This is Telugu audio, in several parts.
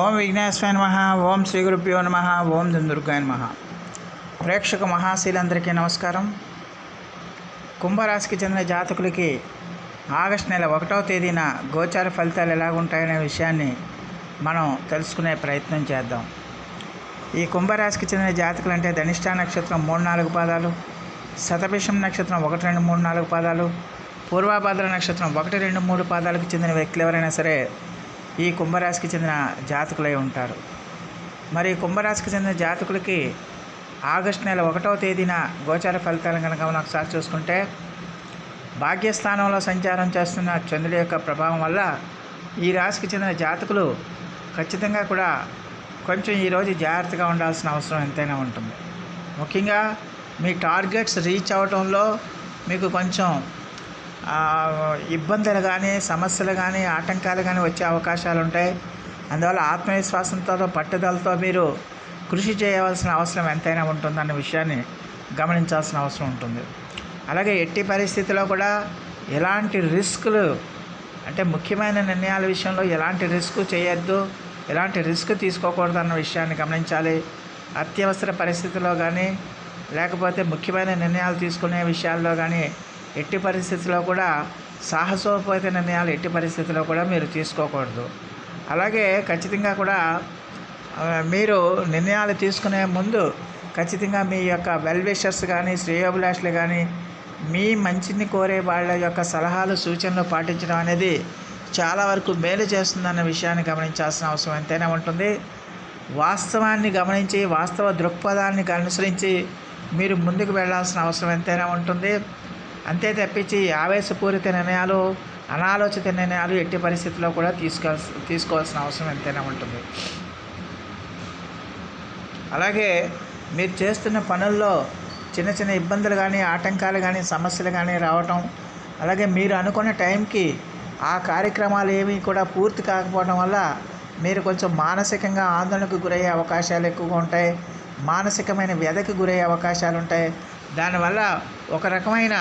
ఓం విఘ్నేశ్వర నమ ఓం శ్రీ గురుభ్యో నమ ఓం దుర్గాయ నమ. ప్రేక్షక మహాశీలందరికీ నమస్కారం. కుంభరాశికి చెందిన జాతకులకి ఆగస్టు నెల ఒకటవ తేదీన గోచార ఫలితాలు ఎలాగుంటాయనే విషయాన్ని మనం తెలుసుకునే ప్రయత్నం చేద్దాం. ఈ కుంభరాశికి చెందిన జాతకులు అంటే ధనిష్ట నక్షత్రం మూడు నాలుగు పాదాలు శతభిషం నక్షత్రం ఒకటి రెండు మూడు నాలుగు పాదాలు పూర్వాభాద్ర నక్షత్రం ఒకటి రెండు మూడు పాదాలకు చెందిన వ్యక్తులు ఎవరైనా సరే ఈ కుంభరాశికి చెందిన జాతకులై ఉంటారు. మరి కుంభరాశికి చెందిన జాతకులకి ఆగస్టు నెల ఒకటవ తేదీన గోచార ఫలితాలను కనుక మనం ఒకసారి చూసుకుంటే భాగ్యస్థానంలో సంచారం చేస్తున్న చంద్రుడి యొక్క ప్రభావం వల్ల ఈ రాశికి చెందిన జాతకులు ఖచ్చితంగా కూడా కొంచెం ఈరోజు జాగ్రత్తగా ఉండాల్సిన అవసరం ఎంతైనా ఉంటుంది. ముఖ్యంగా మీ టార్గెట్స్ రీచ్ అవడంలో మీకు కొంచెం ఇబ్బందులు కానీ సమస్యలు కానీ ఆటంకాలు కానీ వచ్చే అవకాశాలు ఉంటాయి. అందువల్ల ఆత్మవిశ్వాసంతో పట్టుదలతో మీరు కృషి చేయవలసిన అవసరం ఎంతైనా ఉంటుందన్న విషయాన్ని గమనించాల్సిన అవసరం ఉంటుంది. అలాగే ఎట్టి పరిస్థితిలో కూడా ఎలాంటి రిస్కులు అంటే ముఖ్యమైన నిర్ణయాల విషయంలో ఎలాంటి రిస్క్ చేయొద్దు ఎలాంటి రిస్క్ తీసుకోకూడదు అన్న విషయాన్ని గమనించాలి. అత్యవసర పరిస్థితుల్లో కానీ లేకపోతే ముఖ్యమైన నిర్ణయాలు తీసుకునే విషయాల్లో కానీ ఎట్టి పరిస్థితుల్లో కూడా సాహసోపేత నిర్ణయాలు ఎట్టి పరిస్థితుల్లో కూడా మీరు తీసుకోకూడదు. అలాగే ఖచ్చితంగా కూడా మీరు నిర్ణయాలు తీసుకునే ముందు ఖచ్చితంగా మీ యొక్క వెల్ విషర్స్ కానీ శ్రేయోభిలాషులు కానీ మీ మంచిని కోరే వాళ్ళ యొక్క సలహాలు సూచనలు పాటించడం అనేది చాలా వరకు మేలు చేస్తుందన్న విషయాన్ని గమనించాల్సిన అవసరం ఎంతైనా ఉంటుంది. వాస్తవాన్ని గమనించి వాస్తవ దృక్పథాన్ని అనుసరించి మీరు ముందుకు వెళ్ళాల్సిన అవసరం ఎంతైనా ఉంటుంది. అంతే తప్పించి ఆవేశపూరిత నిర్ణయాలు అనాలోచిత నిర్ణయాలు ఎట్టి పరిస్థితుల్లో కూడా తీసుకోవాల్సి తీసుకోవాల్సిన అవసరం ఎంతైనా ఉంటుంది. అలాగే మీరు చేస్తున్న పనుల్లో చిన్న చిన్న ఇబ్బందులు కానీ ఆటంకాలు కానీ సమస్యలు కానీ రావటం అలాగే మీరు అనుకున్న టైంకి ఆ కార్యక్రమాలు ఏమీ కూడా పూర్తి కాకపోవడం వల్ల మీరు కొంచెం మానసికంగా ఆందోళనకు గురయ్యే అవకాశాలు ఎక్కువగా ఉంటాయి. మానసికమైన వ్యధకు గురయ్యే అవకాశాలు ఉంటాయి. దానివల్ల ఒక రకమైన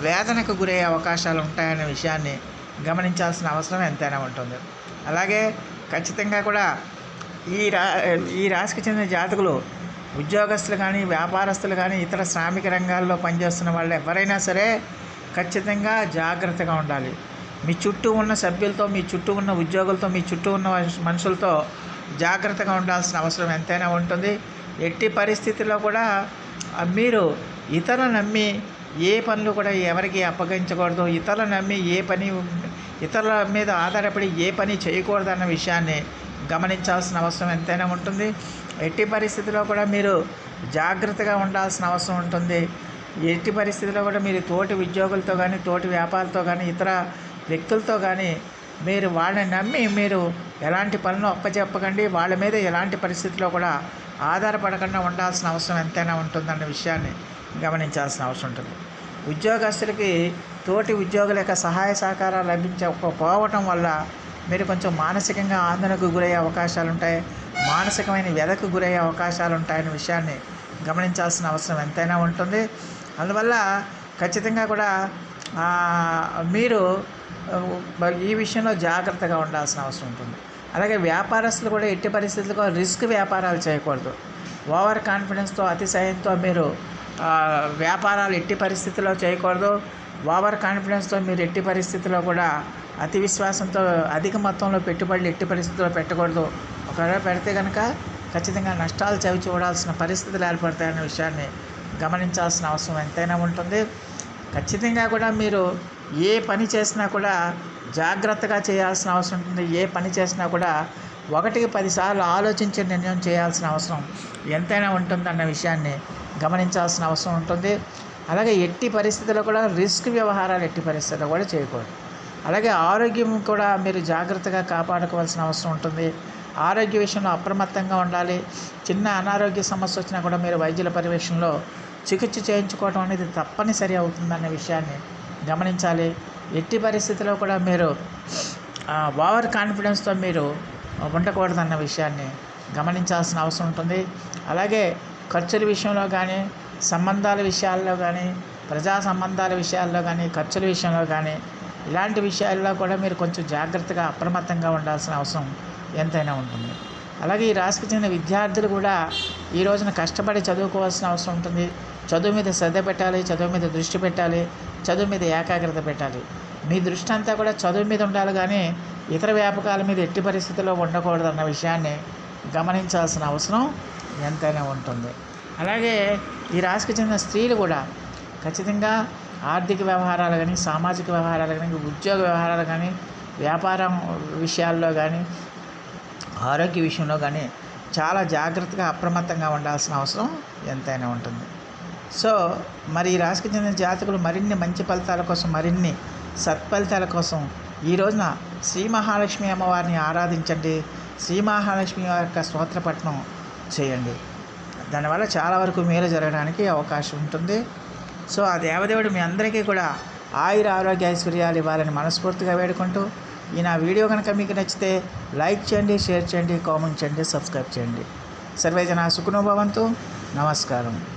వేదనకు గురయ్యే అవకాశాలు ఉంటాయనే విషయాన్ని గమనించాల్సిన అవసరం ఎంతైనా ఉంటుంది. అలాగే ఖచ్చితంగా కూడా ఈ రా ఈ రాశికి చెందిన జాతకులు ఉద్యోగస్తులు కానీ వ్యాపారస్తులు కానీ ఇతర శ్రామిక రంగాల్లో పనిచేస్తున్న వాళ్ళు ఎవరైనా సరే ఖచ్చితంగా జాగ్రత్తగా ఉండాలి. మీ చుట్టూ ఉన్న సభ్యులతో మీ చుట్టూ ఉన్న ఉద్యోగులతో మీ చుట్టూ ఉన్న మనుషులతో జాగ్రత్తగా ఉండాల్సిన అవసరం ఎంతైనా ఉంటుంది. ఎట్టి పరిస్థితుల్లో కూడా మీరు ఇతరులను నమ్మి ఏ పనులు కూడా ఎవరికి అప్పగించకూడదు. ఇతరులను నమ్మి ఏ పని ఇతరుల మీద ఆధారపడి ఏ పని చేయకూడదు అన్న విషయాన్ని గమనించాల్సిన అవసరం ఎంతైనా ఉంటుంది. ఎట్టి పరిస్థితిలో కూడా మీరు జాగ్రత్తగా ఉండాల్సిన అవసరం ఉంటుంది. ఎట్టి పరిస్థితిలో కూడా మీరు తోటి ఉద్యోగులతో కానీ తోటి వ్యాపారాలతో కానీ ఇతర వ్యక్తులతో కానీ మీరు వాళ్ళని నమ్మి మీరు ఎలాంటి పనులు అప్పచెప్పకండి వాళ్ళ మీద ఎలాంటి పరిస్థితిలో కూడా ఆధారపడకుండా ఉండాల్సిన అవసరం ఎంతైనా ఉంటుందన్న విషయాన్ని గమనించాల్సిన అవసరం ఉంటుంది. ఉద్యోగస్తులకి తోటి ఉద్యోగుల యొక్క సహాయ సహకారాలు లభించకపోవటం వల్ల మీరు కొంచెం మానసికంగా ఆందోళనకు గురయ్యే అవకాశాలు ఉంటాయి. మానసికమైన వ్యధకు గురయ్యే అవకాశాలు ఉంటాయనే విషయాన్ని గమనించాల్సిన అవసరం ఎంతైనా ఉంటుంది. అందువల్ల ఖచ్చితంగా కూడా మీరు ఈ విషయంలో జాగ్రత్తగా ఉండాల్సిన అవసరం ఉంటుంది. అలాగే వ్యాపారస్తులు కూడా ఎట్టి పరిస్థితుల్లో రిస్క్ వ్యాపారాలు చేయకూడదు. ఓవర్ కాన్ఫిడెన్స్తో అతిశయంతో మీరు వ్యాపారాలు ఎట్టి పరిస్థితుల్లో చేయకూడదు. ఓవర్ కాన్ఫిడెన్స్తో మీరు ఎట్టి పరిస్థితుల్లో కూడా అతి విశ్వాసంతో అధిక మొత్తంలో పెట్టుబడులు ఎట్టి పరిస్థితుల్లో పెట్టకూడదు. ఒకవేళ పెడితే కనుక ఖచ్చితంగా నష్టాలు చవి చూడాల్సిన పరిస్థితులు ఏర్పడతాయనే విషయాన్ని గమనించాల్సిన అవసరం ఎంతైనా ఉంటుంది. ఖచ్చితంగా కూడా మీరు ఏ పని చేసినా కూడా జాగ్రత్తగా చేయాల్సిన అవసరం ఉంటుంది. ఏ పని చేసినా కూడా ఒకటికి పదిసార్లు ఆలోచించి నిర్ణయం చేయాల్సిన అవసరం ఎంతైనా ఉంటుందన్న విషయాన్ని గమనించాల్సిన అవసరం ఉంటుంది. అలాగే ఎట్టి పరిస్థితుల్లో కూడా రిస్క్ వ్యవహారాలు ఎట్టి పరిస్థితుల్లో కూడా చేయకూడదు. అలాగే ఆరోగ్యం కూడా మీరు జాగ్రత్తగా కాపాడుకోవాల్సిన అవసరం ఉంటుంది. ఆరోగ్య విషయంలో అప్రమత్తంగా ఉండాలి. చిన్న అనారోగ్య సమస్య వచ్చినా కూడా మీరు వైద్యుల పర్యవేక్షణలో చికిత్స చేయించుకోవడం అనేది తప్పనిసరి అవుతుందన్న విషయాన్ని గమనించాలి. ఎట్టి పరిస్థితిలో కూడా మీరు ఓవర్ కాన్ఫిడెన్స్తో మీరు ఉండకూడదన్న విషయాన్ని గమనించాల్సిన అవసరం ఉంటుంది. అలాగే ఖర్చుల విషయంలో కానీ సంబంధాల విషయాల్లో కానీ ప్రజా సంబంధాల విషయాల్లో కానీ ఖర్చుల విషయంలో కానీ ఇలాంటి విషయాల్లో కూడా మీరు కొంచెం జాగ్రత్తగా అప్రమత్తంగా ఉండాల్సిన అవసరం ఎంతైనా ఉంటుంది. అలాగే ఈ రాశికి చెందిన విద్యార్థులు కూడా ఈ రోజున కష్టపడి చదువుకోవాల్సిన అవసరం ఉంటుంది. చదువు మీద శ్రద్ధ పెట్టాలి చదువు మీద దృష్టి పెట్టాలి చదువు మీద ఏకాగ్రత పెట్టాలి. మీ దృష్టి అంతా కూడా చదువు మీద ఉండాలి కానీ ఇతర వ్యాపకాల మీద ఎట్టి పరిస్థితుల్లో ఉండకూడదు అన్న విషయాన్ని గమనించాల్సిన అవసరం ఎంతైనా ఉంటుంది. అలాగే ఈ రాశికి చెందిన స్త్రీలు కూడా ఖచ్చితంగా ఆర్థిక వ్యవహారాలు కానీ సామాజిక వ్యవహారాలు కానీ ఉద్యోగ వ్యవహారాలు కానీ వ్యాపారం విషయాల్లో కానీ ఆరోగ్య విషయంలో కానీ చాలా జాగ్రత్తగా అప్రమత్తంగా ఉండాల్సిన అవసరం ఎంతైనా ఉంటుంది. సో మరి ఈ రాశికి చెందిన జాతకులు మరిన్ని మంచి ఫలితాల కోసం మరిన్ని సత్ఫలితాల కోసం ఈ రోజున శ్రీ మహాలక్ష్మి అమ్మవారిని ఆరాధించండి. శ్రీ మహాలక్ష్మి వారి యొక్క స్తోత్రపట్నం చేయండి. దానివల్ల చాలా వరకు మేలు జరగడానికి అవకాశం ఉంటుంది. సో ఆ దేవదేవుడు మీ అందరికీ కూడా ఆయుర ఆరోగ్య ఐశ్వర్యాలు ఇవ్వాలని మనస్ఫూర్తిగా వేడుకుంటూ ఈ నా వీడియో కనుక మీకు నచ్చితే లైక్ చేయండి షేర్ చేయండి కామెంట్ చేయండి సబ్స్క్రైబ్ చేయండి. సర్వేజన సుఖనోభవంతు. నమస్కారం.